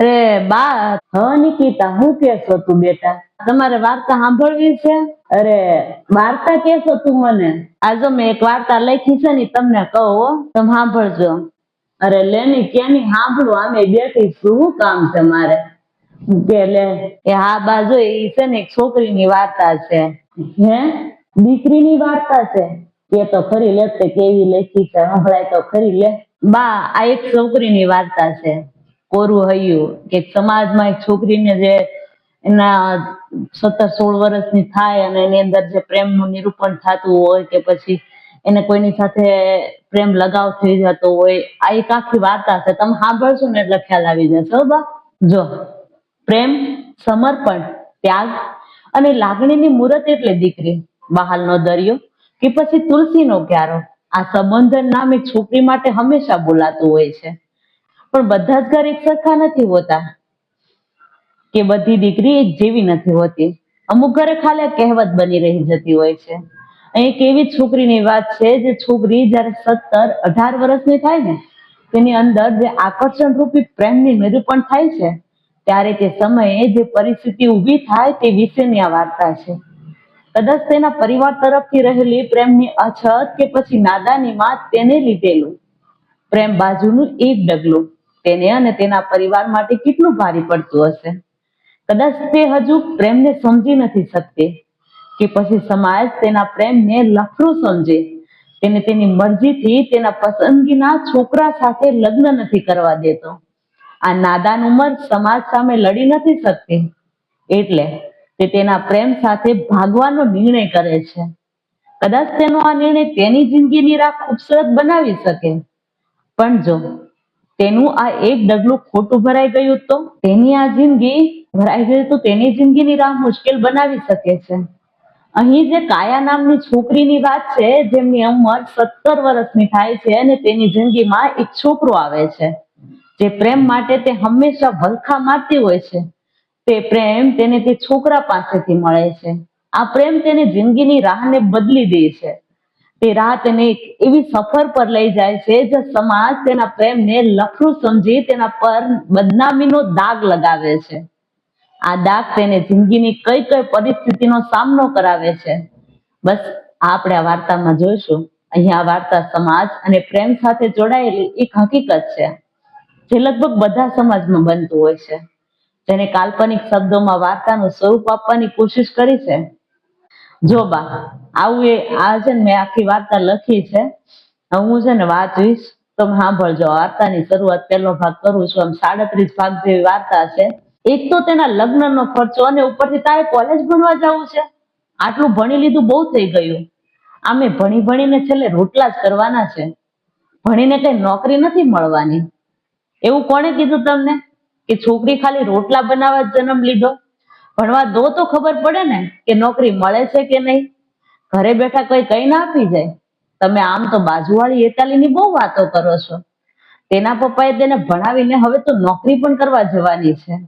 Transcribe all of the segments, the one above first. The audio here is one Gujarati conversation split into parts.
અરે બા, હ નિકિતા, હું કેશો તું બેટા? તમારે વાર્તા સાંભળવી છે? અરે, વાર્તા કેશો તું મને? આજો મેં એક વાર્તા લખી છે ને તમને કહો તમે સાંભળજો. અરે, લેની કેની સાંભળું, આમે બેઠી શું કામ છે મારે? કે, લે, એ હા બા એ છે ને એક છોકરીની વાર્તા છે. હે? દીકરીની વાર્તા છે? કે તો ખરી, લે કેવી લખી છે? સંભળાય તો ખરી, લે. બા, આ એક છોકરીની વાર્તા છે. કોરું હૈયું કે સમાજમાં એક છોકરીને જે એના સત્તર સોળ વર્ષની થાય અને એની અંદર જે પ્રેમનું નિરૂપણ થતું હોય કે પછી એને કોઈની સાથે પ્રેમ લગાવ થઈ જતો હોય, આ એક આખી વાર્તા છે. તમે સાંભળશો ને એટલે ખ્યાલ આવી જશે બા. જો, પ્રેમ, સમર્પણ, ત્યાગ અને લાગણીની મૂર્ત એટલે દીકરી, બહારનો દરિયો કે પછી તુલસીનો ક્યારો. આ સંબંધન નામ એક છોકરી માટે હંમેશા બોલાતું હોય છે. પણ બધા જ ઘર એક સરખા નથી હોતા. કે બધી દીકરી એક જેવી નથી હોતી. અમુક ઘરે ખાલી કહેવત બની રહી જતી હોય છે. એક એવી છોકરીની વાત છે, જે છોકરી જ્યારે સત્તર અઢાર વર્ષની થાય ને, તેની અંદર જે આકર્ષણ રૂપી પ્રેમની નિરૂપણ થાય છે, ત્યારે તે સમયે જે પરિસ્થિતિ ઊભી થાય તે વિશેની આ વાર્તા છે. કદાચ તેના પરિવાર તરફથી રહેલી પ્રેમની અછત કે પછી નાદાનીમાં તેને લીધેલું. પ્રેમ બાજુનું એક ડગલું. તેને અને તેના પરિવાર માટે કેટલું ભારી પડતું હશે? કદાચ તે હજુ પ્રેમને સમજી નથી શકતી કે પછી સમાજ તેના પ્રેમને લફરું સમજે. તેને તેની મરજીથી તેના પસંદગીના છોકરા સાથે લગ્ન નથી કરવા દેતો. આ નાદાન ઉંમર સમાજ સામે લડી નથી શકતી. એટલે તે તેના પ્રેમ સાથે ભાગવાનો નિર્ણય કરે છે. કદાચ તેનો આ નિર્ણય તેની જિંદગીની રાહ ખૂબસૂરત બનાવી શકે. પણ જો તેનું આ એક ડગલું ખોટું ભરાઈ ગયું તો તેની આ જિંદગી ભરાઈ ગઈ તો તેની જિંદગીની રાહ મુશ્કેલ બનાવી શકે છે. અહીં જે કાયા નામની છોકરીની વાત છે, જેમની ઉંમર સત્તર વર્ષની થાય છે અને તેની જિંદગીમાં એક છોકરો આવે છે. જે પ્રેમ માટે તે હંમેશા વલખા મારતી હોય છે. તે પ્રેમ તેને તે છોકરા પાસેથી મળે છે. આ પ્રેમ તેને જિંદગીની રાહને બદલી દે છે. તે રાહ તેને એવી સફર પર લઈ જાય છે, જે સમાજ તેના પ્રેમને લફરું સમજી તેના પર બદનામીનો દાગ લગાવે છે. આ દાગ તેને જિંદગીની કઈ કઈ પરિસ્થિતિનો સામનો કરાવે છે. બસ આપણે આ વાર્તામાં જોઈશું. અહીંયા વાર્તા સમાજ અને પ્રેમ સાથે જોડાયેલી એક હકીકત છે, જે લગભગ બધા સમાજમાં બનતું હોય છે. જેને કાલ્પનિક શબ્દોમાં વાર્તાનું સ્વરૂપ આપવાની કોશિશ કરી છે. જો બા, આવું એ, આ છે ને મેં આખી વાર્તા લખી છે. હું છે ને વાંચીશ. તમે સાંભળજો. વાર્તાની શરૂઆત પહેલો ભાગ કરું છું. આમ સાડત્રીસ ભાગ જેવી વાર્તા છે. એક તો તેના લગ્નનો ખર્ચો અને ઉપરથી તારે કોલેજ ભણવા જવું છે. આટલું ભણી લીધું બહુ થઈ ગયું. આમે ભણી ભણીને છેલ્લે રોટલા જ કરવાના છે. ભણીને કઈ નોકરી નથી મળવાની. એવું કોણે કીધું તમને? કે છોકરી ખાલી રોટલા બનાવવા જ જન્મ લીધો? ભણવા દો તો ખબર પડે ને કે નોકરી મળે છે કે નહીં? ઘરે બેઠા કઈ કઈ ના આપી જાય. તમે આમ તો બાજુવાળી એતાલીની બહુ વાતો કરો છો. તેના પપ્પાએ તેને ભણાવીને હવે તો નોકરી પણ કરવા જવાની છે.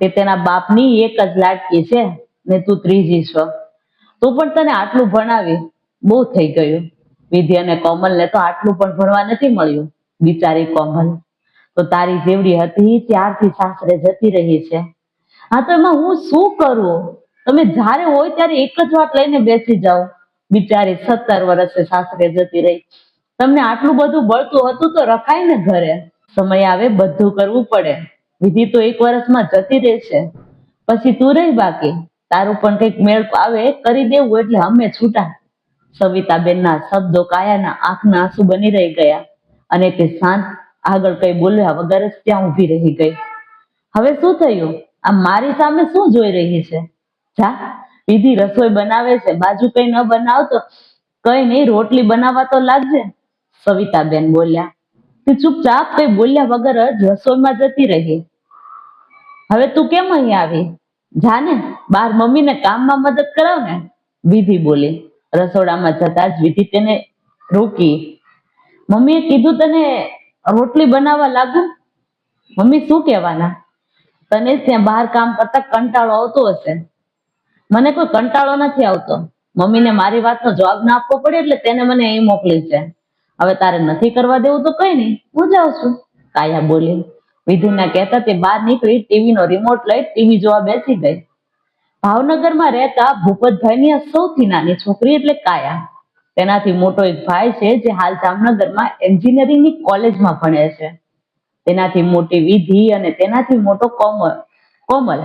તે તેના બાપની એક જ લાટકી છે ને તું ત્રીજી છો. તું પણ તને આટલું ભણાવી. બહુ થઈ ગયું. વિધિ અને કોમલને તો આટલું પણ ભણવા નથી મળ્યું, બિચારી કોમલ. તો તારી જેવડી હતી ત્યારથી સાસરે જતી રહી છે. હા, તો એમાં હું શું કરું? તમે જ્યારે હોય ત્યારે એક જ વાત લઈને બેસી જાઓ. બિચારી સત્તર વર્ષે સાસરે જતી રહી. તમને આટલું બધું બળતું હતું તો રખાય ને ઘરે. સમય આવે, બધું કરવું પડે. વિધિ તો એક વર્ષમાં જતી રહેશે પછી તું રહી બાકી. તારું પણ કંઈક મેળ આવે કરી દેવું એટલે અમે છૂટા. સવિતાબેનના શબ્દો કાયાના આંખના આંસુ બની રહી ગયા. અને તે શાંત આગળ કઈ બોલ્યા વગર જ ત્યાં ઊભી રહી ગઈ. હવે શું થયું? આ મારી સામે શું જોઈ રહી છે? જા વિધિ રસોઈ બનાવે છે, બાજુ કઈ ન બનાવતો કઈ નહીં, રોટલી બનાવવા તો લાગજે. સવિતાબેન બોલ્યા, તે ચૂપચાપ કઈ બોલ્યા વગર જ રસોઈમાં જતી રહી. હવે તું કેમ અહીં આવી? જાને, બાર મમ્મીને કામમાં મદદ કરાવ ને. વિધિ બોલી, રસોડામાં જતા જ વિધિ તેને રોકી. મમ્મીએ કીધું તને રોટલી બનાવવા લાગુ? મમ્મી શું કહેવાના? તને ત્યાં બહાર કામ કરતા કંટાળો આવતો હશે. મને કોઈ કંટાળો નથી આવતો. મમ્મીને મારી વાતનો જવાબ ના આપવો પડે એટલે તેને મને અહીં મોકલી છે. હવે તારે નથી કરવા દેવું તો કઈ નહીં, હું જાઉં છું. કાયા બોલી, વિધુના કહેતા તે બહાર નીકળી ટીવી નો રિમોટ લઈ ટીવી જોવા બેસી ગઈ. ભાવનગરમાં રહેતા ભૂપતભાઈની આ સૌથી નાની છોકરી એટલે કાયા. તેનાથી મોટો એક ભાઈ છે જે હાલ જામનગરમાં એન્જિનિયરિંગની કોલેજમાં ભણે છે. તેનાથી મોટી વિધિ અને તેનાથી મોટો કોમલ કોમલ.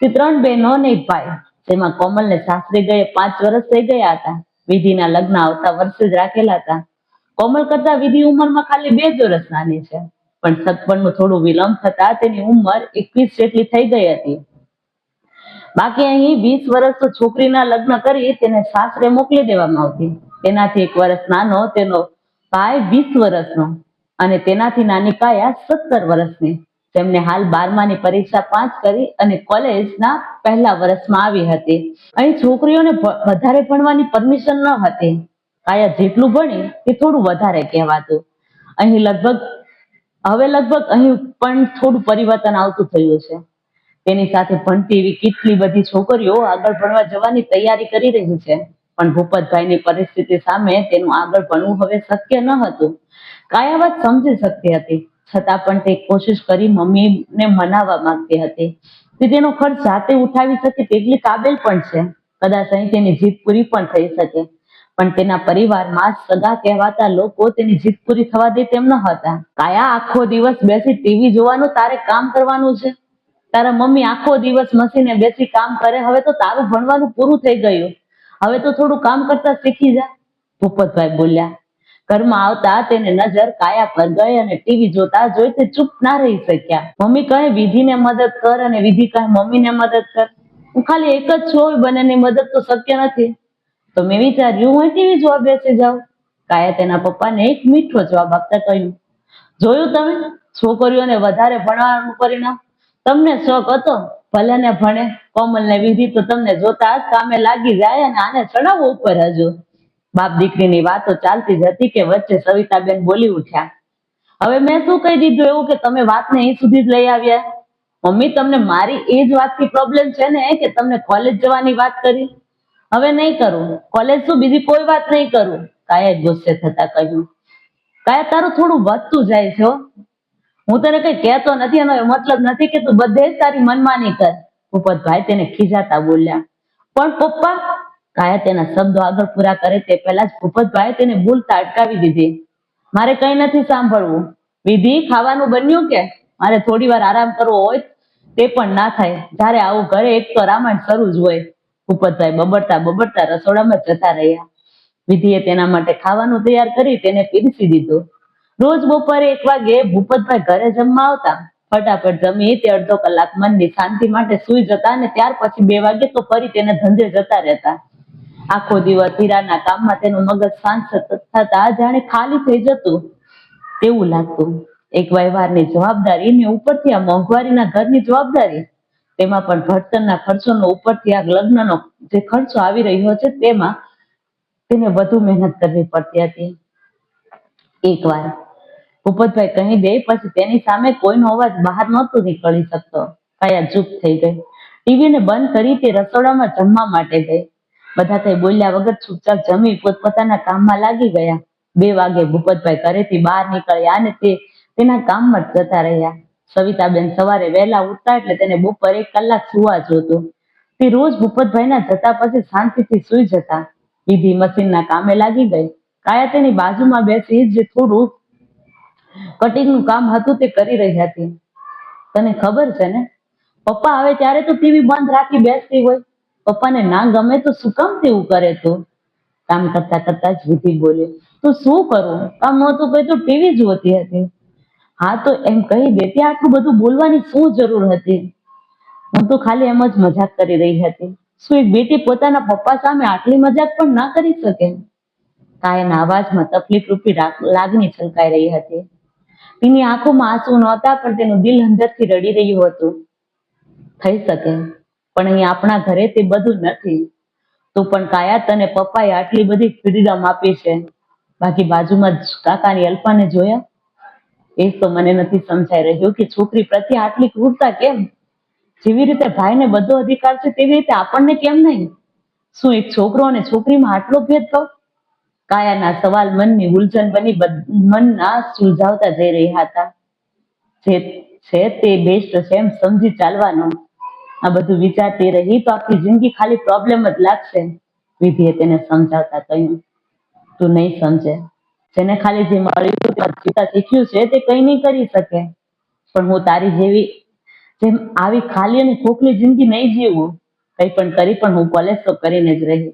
તે ત્રણ બહેનો અને ભાઈ. જેમાં કોમલને સાસરે ગયે, પાંચ વર્ષ થઈ ગયા હતા. વિધિના લગ્ન આવતા વર્ષે જ રાખેલા હતા. કોમલ કરતા વિધિ ઉંમરમાં ખાલી બે જ વર્ષ નાની છે. પણ સગપણનું થોડું વિલંબ થતા તેની ઉંમર એકવીસ જેટલી થઈ ગઈ હતી. બાકી અહીં વીસ વર્ષ તો છોકરીના લગ્ન કરી તેને સાસરે મોકલી દેવામાં આવતી. તેનાથી એક વર્ષ નાનો, તેનો ભાઈ વીસ વર્ષનો અને તેનાથી નાની કાયા સત્તર વર્ષની. તેમને હાલ બારમાની પરીક્ષા પાસ કરી અને કોલેજના પહેલા વર્ષમાં આવી હતી. અહીં છોકરીઓને વધારે ભણવાની પરમિશન ન હતી. કાયા જેટલું ભણી તે થોડું વધારે કહેવાતું. અહીં લગભગ, હવે લગભગ અહીં પણ થોડું પરિવર્તન આવતું થયું છે. તેની સાથે ભણતી એવી કેટલી બધી છોકરીઓ આગળ ભણવા જવાની તૈયારી કરી રહી છે. પણ ભૂપતભાઈની પરિસ્થિતિ સામે તેનું આગળ ભણવું હવે શક્ય ન હતું. કાયાવત સમજી શકતી હતી. છતાં પણ તે કોશિશ કરી મમ્મીને મનાવવા માંગતી હતી. તેનો ખર્ચ જાતે ઉઠાવી શકે તેટલી કાબેલ પણ છે. કદાચ અહીં તેની જીત પૂરી પણ થઈ શકે. પણ તેના પરિવારમાં સગા કહેવાતા લોકો તેની જીત પૂરી થવા દે તેમ ન હતા. કાયા આખો દિવસ બેસી ટીવી જોવાનું તારે કામ કરવાનું છે? તારા મમ્મી આખો દિવસ મસીને બેસી કામ કરે, હવે તો તારું ભણવાનું પૂરું થઈ ગયું. હવે તો થોડું કામ કરતા શીખી જા. ભૂપતભાઈ બોલ્યા, ઘરમાં આવતા તેને નજર કાયા પર ગઈ અને ટીવી જોતા જોઈ તે ચૂપ ના રહી શક્યા. મમ્મી કહે, વિધિને મદદ કર અને વિધિ કહે, મમ્મીને મદદ કર. હું ખાલી એક જ છું બંનેની મદદ તો શક્ય નથી. તો મેં વિચાર્યું, હું ટીવી જોવા બેસી જાઉં. કાયા તેના પપ્પાને એક મીઠો જવાબ આપતા કહ્યું, જોયું તમે? છોકરીઓને વધારે ભણવાનું પરિણામ. તમને શોખ હતો? ભલે ને ભણે કોમલ ને વિધિ તો તમને જોતા જ લાગી જાય અને આને ચડાવો ઉપર હજુ. બાપ દીકરીની વાતો ચાલતી જ હતી કે વચ્ચે સવિતાબેન બોલી ઉઠ્યા. હવે મેં શું કહી દીધું એવું કે તમે વાતને અહીં સુધી જ લઈ આવ્યા? મમ્મી, તમને મારી એ જ વાતથી પ્રોબ્લેમ છે ને કે તમને કોલેજ જવાની વાત કરી? હવે નહીં કરું. કોલેજ શું બીજી કોઈ વાત નહીં કરું? કાયા ગુસ્સે થતા કહ્યું. કાયા તારું થોડું વધતું જાય છે હો. તને કઈ કહેતો નથી એનો મતલબ નથી કે તું બધે તારી મનમાની કર. ભૂપતભાઈ તેને ખીજાતા બોલ્યા. પણ પપ્પા, કાયા તેના શબ્દો આગળ પૂરા કરે તે પહેલા જ ભૂપતભાઈ તેને બોલતા અટકાવી દીધી. મારે કઈ નથી સાંભળવું. વિધિ, ખાવાનું બન્યું કે? મારે થોડી વાર આરામ કરવો હોય તે પણ ના થાય. જ્યારે આવું ઘરે એક તો રામાયણ શરૂ જ હોય. ભૂપતભાઈ બબડતા બબડતા રસોડામાં જતા રહ્યા. વિધિએ તેના માટે ખાવાનું તૈયાર કરી તેને પીરસી દીધું. રોજ બપોરે એક વાગે ભૂપતભાઈ ઘરે જમવા આવતા. ફટાફટ જમી તે અડધો કલાક મનની શાંતિ માટે સુઈ જતા અને ત્યાર પછી બે વાગે તો ફરી તેને ધંધે જતા રહેતા. આખો દિવસ હીરાના કામમાં તેનું મગજ શાંત થતા જાણે ખાલી થઈ જતું. તેવું લાગતું. એક વ્યવહારની જવાબદારી ને ઉપરથી, આ મોંઘવારીના ઘરની જવાબદારી. તેમાં પણ ભણતરના ખર્ચોનો ઉપરથી, આ લગ્નનો જે ખર્ચો આવી રહ્યો છે તેમાં તેને વધુ મહેનત કરવી પડતી હતી. એકવાર ભૂપતભાઈ કહી દે, પછી તેની સામે કોઈનો અવાજ બહાર નહોતો નીકળી શકતો. કાયા ચૂપ થઈ ગઈ. ટીવીને બંધ કરી તે રસોડામાં જમવા માટે ગઈ. બધા કઈ બોલ્યા વગર ચૂપચાપ જમી પોતપોતાના કામમાં લાગી ગયા. બે વાગે ભૂપતભાઈ ઘરેથી બહાર નીકળ્યા અને તે તેના કામમાં જતા રહ્યા. સવિતાબેન સવારે વહેલા ઉઠતા એટલે તેને બપોર એક કલાક સુવા જોતું. તે રોજ ભૂપતભાઈના જતા પછી શાંતિથી સુઈ જતા. વિધિ મશીનના કામે લાગી ગઈ. કાયા તેની બાજુમાં બેસી જે થોડું કટિંગનું કામ હતું તે કરી રહી હતી. તને ખબર છે ને? પપ્પા આવે ત્યારે તો ટીવી બંધ રાખી બેસતી હોય. પપ્પાને ના ગમે તો શું કામ તેવું કરે તું? કામ કરતા કરતા જ વિધિ બોલે, તો શું કરું? કામ નહોતું કઈ તો ટીવી જોતી હતી. હા, તો એમ કહી દે ત્યાં આટલું બધું બોલવાની શું જરૂર હતી? હું તો ખાલી એમ જ મજાક કરી રહી હતી. શું એક બેટી પોતાના પપ્પા સામે આટલી મજાક પણ ના કરી શકે? કાયના અવાજમાં તકલીફ રૂપી લાગણી છલકાઈ રહી હતી. તેની આંખોમાં આંસુ નહોતા, પણ તેનું દિલ અંદરથી રડી રહ્યું હતું. થઈ શકે, પણ અહીં આપણા ઘરે તે બધું નથી. તો પણ કાયા તને પપ્પાએ આટલી બધી ફ્રીડમ આપી છે. બાકી બાજુમાં કાકાની અલ્પાને જોયા? એ તો મને નથી સમજાઈ રહ્યું કે છોકરી પ્રત્યે આટલી ક્રૂરતા કેમ? જેવી રીતે ભાઈને બધો અધિકાર છે, તેવી રીતે આપણને કેમ નહીં? શું એક છોકરો અને છોકરીમાં આટલો ભેદભાવ કાયાના સવાલ મનની ઉલઝન બની મનના સુલઝાવતા જઈ રહ્યા હતા. જે છે તે બેસ્ટ છે એમ સમજી ચાલવાનું. આ બધું વિચારતી રહી તો આખી જિંદગી ખાલી પ્રોબ્લેમ જ લાગશે. વિધિએ તેને સમજાવતા કહ્યું, તું નહીં સમજે. જેને ખાલી જે મળ્યું તે જીવતા શીખ્યું છે તે કઈ નહીં કરી શકે. પણ હું તારી જેવી, જેમ આવી ખાલી અને ખોખલી જિંદગી નહીં જીવું. કઈ પણ કરી પણ હું કોલેજ તો કરીને જ રહી.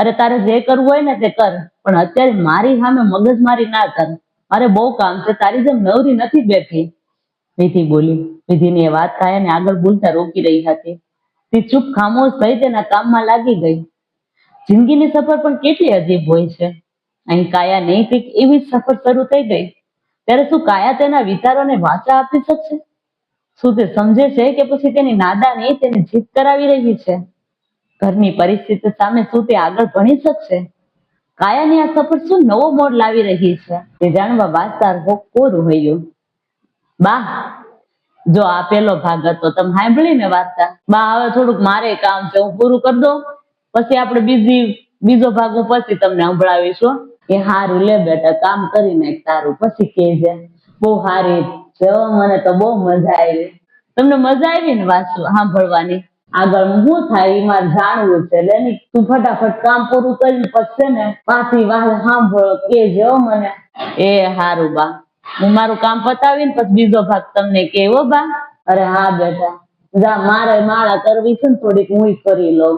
અરે તારે જે કરવું હોય ને તે કર. પણ અત્યારે મારી સામે મગજમારી ના કર. મારે બહુ કામ છે. તારી જેમ નવરી નથી બેઠી. વિધિ બોલી. વિધિની એ વાત કાયાને આગળ બોલતા રોકી રહી હતી. તે ચૂપ ખામોશ થઈ તેના કામમાં લાગી ગઈ. જિંદગીની સફર પણ કેટલી અજીબ હોય છે. અહીં કાયા નહીં, કંઈક એવી સફર શરૂ થઈ ગઈ. ત્યારે શું કાયા તેના વિચારોને વાચા આપી શકશે? શું તે સમજે છે કે પછી તેની નાદાની તેને જીત કરાવી રહી છે? ઘરની પરિસ્થિતિ સામે શું તે આગળ ભણી શકશે? કાયાની આ સફર શું નવો મોડ લાવી રહી છે? તે જાણવા વાંચનાર કોરું હોયું બા, જો આ પેલો ભાગ હતો, તમે સાંભળી ને વાર્તા બા, હવે થોડુંક મારે કામ છે, હું પૂરું કરી દઉં. પછી આપણે બીજી, બીજો ભાગ હું પછી તમને સંભળાવીશું કે હારું લે બેટા, કામ કરી નાખ તારું પછી કહેજે. બહુ સારી છે મને તો બહુ મજા આવી. તમને મજા આવી ને વાંચવા, સાંભળવાની? આગળ હું થાય એમાં જાણવું છે. એટલે તું ફટાફટ કામ પૂરું કરી પછી ને પાછી વાત સાંભળો કે જો મને. એ હારું બા. હું મારું કામ પતાવીને પછી બીજો ભાગ તમને કેવો બા. અરે હા બેટા. જા, મારે માળા કરવી છે ને થોડીક હું કરી લઉં.